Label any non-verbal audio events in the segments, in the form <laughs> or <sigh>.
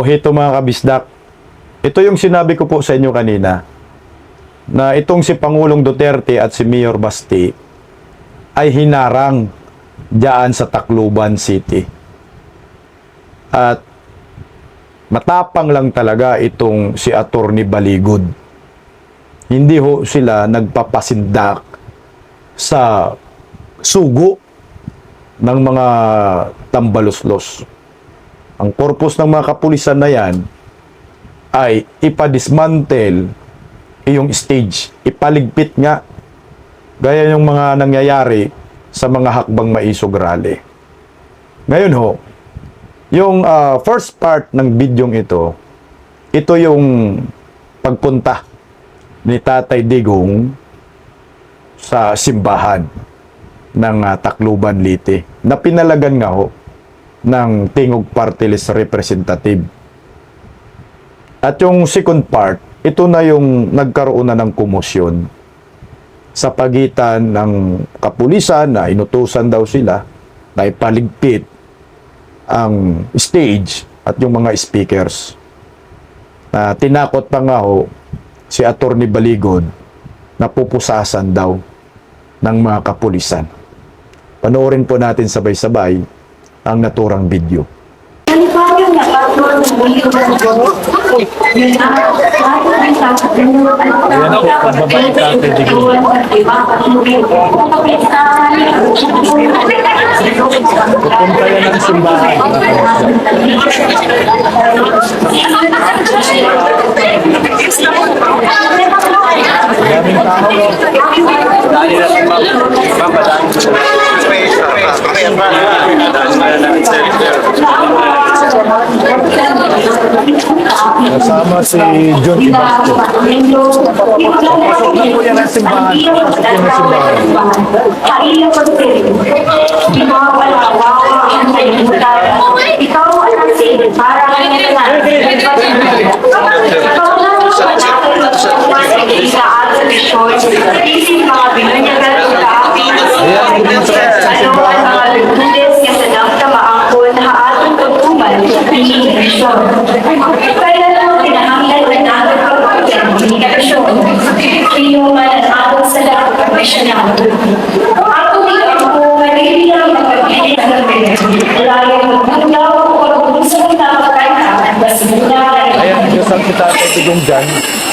O hito mga kabisdak, ito yung sinabi ko po sa inyo kanina na itong si Pangulong Duterte at si Mayor Basti ay hinarang diyan sa Tacloban City. At matapang lang talaga itong si Attorney Baligod. Hindi ho sila nagpapasindak sa sugo ng mga tambaluslos. Ang purpose ng mga kapulisan na yan ay ipadismantle yung stage, ipaligpit nga. Gaya yung mga nangyayari sa mga hakbang maisog rally. Ngayon ho, yung ah, first part ng bidyong ito, ito yung pagpunta ni Tatay Digong sa simbahan ng ah, Tacloban Lite na pinalagan nga ho ng Tingog Party List Representative. At yung second part, ito na yung nagkaroon na ng komosyon sa pagitan ng kapulisan na inutusan daw sila na ipaligpit ang stage at yung mga speakers. Na tinakot pa nga ho si Attorney Baligod na pupusasan daw ng mga kapulisan. Panoorin po natin sabay-sabay ang naturang video. Halimbawa na patron ng muling Yun na, lahat ng sasabihin Ayan po, pagbabalik natin, Digong. Pupunta yan ng simbahan. Daming tao. Kasama si John Ibasto. Pasok na po yan ang simbahan. Pasok yan ang simbahan. Ikaw ang nasin para ngayon na. Sa ating short, isip mga binanyagan ka. Ayan, yan sa Ano ang mga lugudes nga sa damtama ang kung na ating tutuman. Kaya lang pinahanglan na natin pagpapagyan ng komunikasyon. Pinuman ang ating sa lahat profesional. Ako din ako manilang magpapagyan ng Lagi magmulaw o kung sa mga nakakaya at basimula Ayan, Diyos ang si Tatay Tigong dyan.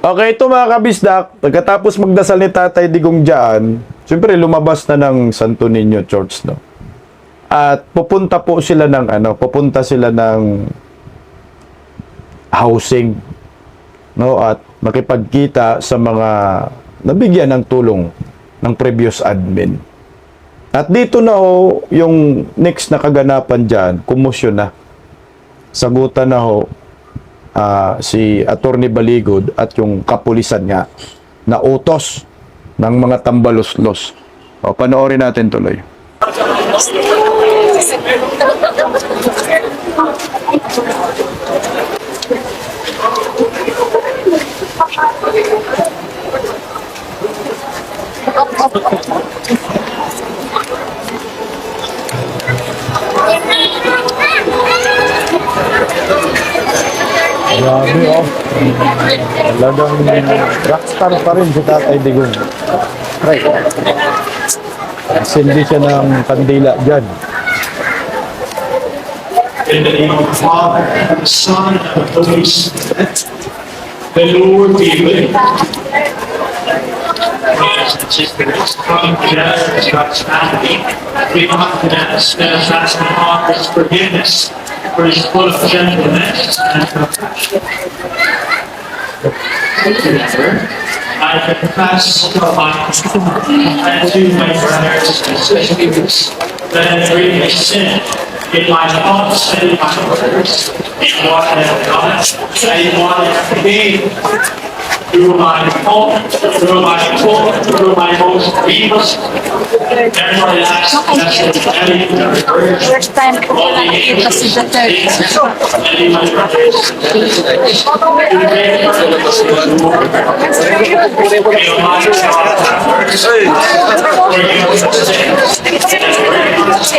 Okay, ito mga kabisdak, pagkatapos magdasal ni Tatay Digong dyan, siyempre lumabas na ng Santo Niño Church, no? At pupunta po sila ng ano, pupunta sila ng housing, no? At makipagkita sa mga nabigyan ng tulong ng previous admin. At dito na ho, yung next na kaganapan dyan, kumusyon na. Sagutan na ho ah, si Attorney Baligod at yung kapulisan nga na utos ng mga tambaluslos. O, panoorin natin tuloy. <laughs> Grabe oh. Talagang rockstar pa rin si Tatay Digong. Right. Sindi siya ng kandila dyan. In the name of the Father, and the Son, and the Holy Spirit. The Lord be with you. Brothers and sisters, as God's family, we confidence asking God His forgiveness for His full of gentleness and compassion. I confess to my and to my brothers and sisters that I greatly sinned in my thoughts and in my words, in what I have done, and in what I have made through my fault, through my fault, through my most grievous. Therefore, I ask that you carry the reverse First time ko na nakikita si Duterte. and in my brothers and sisters. In the name of the Lord, may Almighty God have mercy. Forgive us our sins and forgive us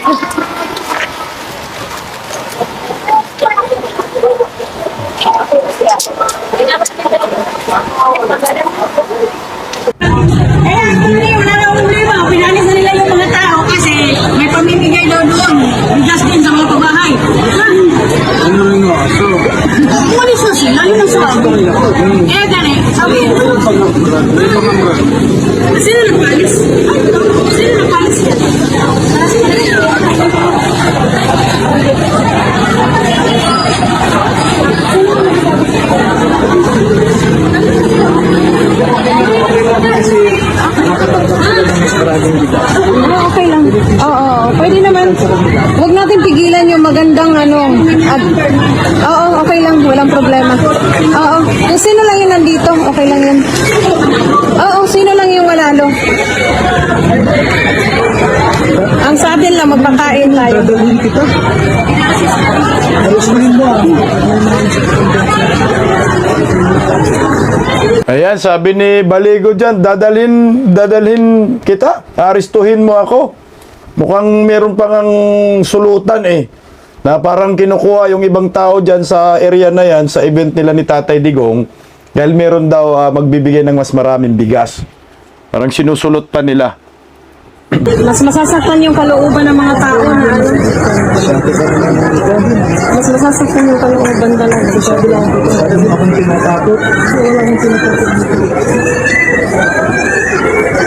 Kaya hindi, wala na problema. Pinalis na nila mga tao kasi may pamimigay daw doon. Bigas sa mga? Ano yung aso? Umalis na sila, yun ang sabi. Eh, gani, sabi, sino nagpalis? Oo, okay lang. Oo, oo, pwede naman. Huwag natin pigilan yung magandang ano. At, oo, okay lang. Walang problema. Oo, kung sino lang yung nandito, okay lang yun. Oo, sino lang yung manalo. Ang sa atin lang, magpakain tayo. dadalhin kita. Ayan, sabi ni Baligo dyan, dadalhin, dadalhin kita, aristuhin mo ako. Mukhang meron pang ang sulutan eh. Na parang kinukuha yung ibang tao dyan sa area na yan, sa event nila ni Tatay Digong, dahil meron daw ah, magbibigay ng mas maraming bigas. Parang sinusulot pa nila. Mas masasaktan yung kalooban ng mga tao na ano. Mas masasaktan yung kalooban talaga. Sabi lang ako. Mo akong tinatakot. Wala akong tinatakot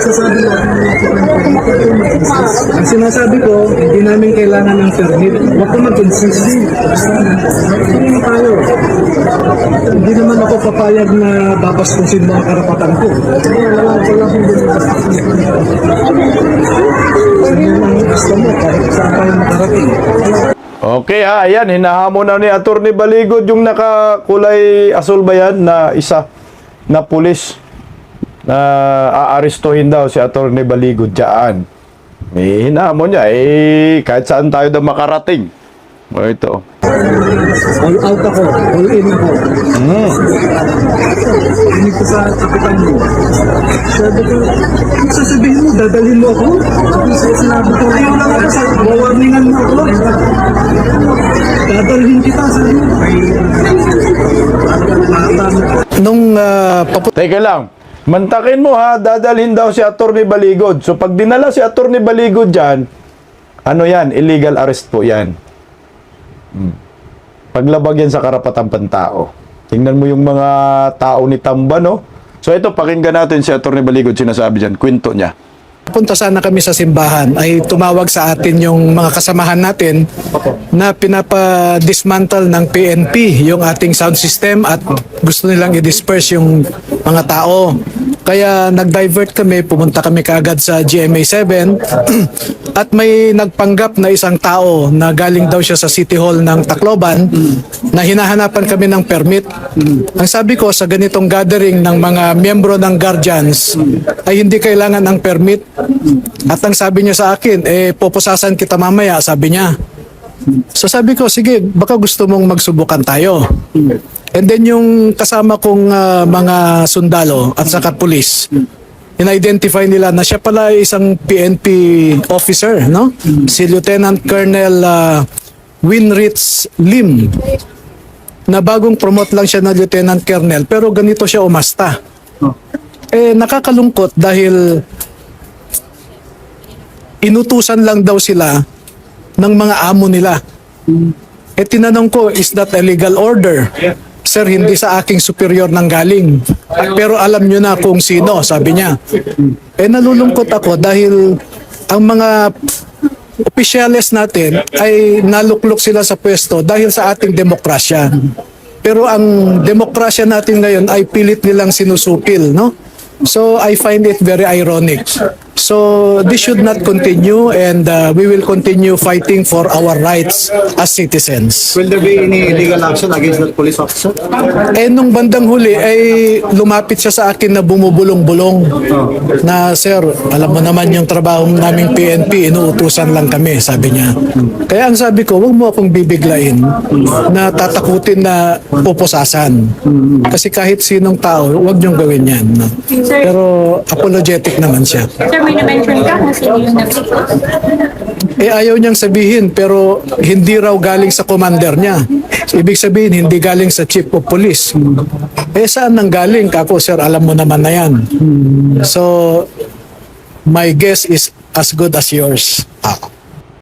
dito. Sasabi mo akong tinatakot. Ang sinasabi ko, hindi namin kailangan ng permit. Huwag ka mag-insist. Hindi tayo. Hindi naman ako papayag na babastusin mo ang karapatan ko. Wala ko lang hindi mo? Okay ha, ayan, hinahamon na ni Atty. Baligod yung nakakulay asul ba yan na isa na pulis na aarestuhin daw si Atty. Baligod dyan. May hinahamon niya, eh, kahit saan tayo daw makarating. O ito. All out ako. All in ako. Hinig ko sa kapitan mo. Sabi ko, ano sasabihin mo? Dadalhin mo ako? Sabi sinabi ko, ayaw lang ako sa wawarningan mo ako. Dadalhin kita sa Nung uh, Teka lang, mantakin mo ha, dadalhin daw si Atty. Baligod. So pag dinala si Atty. Baligod dyan, ano yan, illegal arrest po yan. Hmm. Paglabag yan sa karapatang pantao. Tingnan mo yung mga tao ni Tamba, no? So ito, pakinggan natin si Atty. Baligod sinasabi dyan, kwento niya. Punta sana kami sa simbahan ay tumawag sa atin yung mga kasamahan natin na pinapa-dismantle ng PNP yung ating sound system at gusto nilang i-disperse yung mga tao. Kaya nag-divert kami, pumunta kami kaagad sa GMA 7 <clears throat> at may nagpanggap na isang tao na galing daw siya sa City Hall ng Tacloban na hinahanapan kami ng permit. Ang sabi ko sa ganitong gathering ng mga miyembro ng guardians ay hindi kailangan ng permit. At ang sabi niya sa akin, eh pupusasan kita mamaya, sabi niya. So sabi ko, sige, baka gusto mong magsubukan tayo. And then yung kasama kong ah, mga sundalo at saka pulis, in-identify nila na siya pala isang PNP officer, no? Si Lieutenant Colonel uh, Winritz Lim na bagong promote lang siya na Lieutenant Colonel pero ganito siya umasta. Eh nakakalungkot dahil inutusan lang daw sila ng mga amo nila. Eh tinanong ko, is that a legal order? Sir, hindi sa aking superior nang galing. Pero alam nyo na kung sino, sabi niya. Eh nalulungkot ako dahil ang mga opisyales natin ay naluklok sila sa pwesto dahil sa ating demokrasya. Pero ang demokrasya natin ngayon ay pilit nilang sinusupil, no? So I find it very ironic. So this should not continue and uh, we will continue fighting for our rights as citizens. Will there be any illegal action against that police officer? Eh nung bandang huli ay lumapit siya sa akin na bumubulong-bulong na sir, alam mo naman yung trabaho naming PNP, inuutusan lang kami, sabi niya. Kaya ang sabi ko, wag mo akong bibiglain na tatakutin na pupusasan. Kasi kahit sinong tao, wag niyong gawin yan. no? Pero apologetic naman siya. Sir, may na-mention ka kung sino yung nag Eh ayaw niyang sabihin pero hindi raw galing sa commander niya. Ibig sabihin hindi galing sa chief of police. Eh saan nang galing? Kako sir, alam mo naman na yan. So my guess is as good as yours. Ah.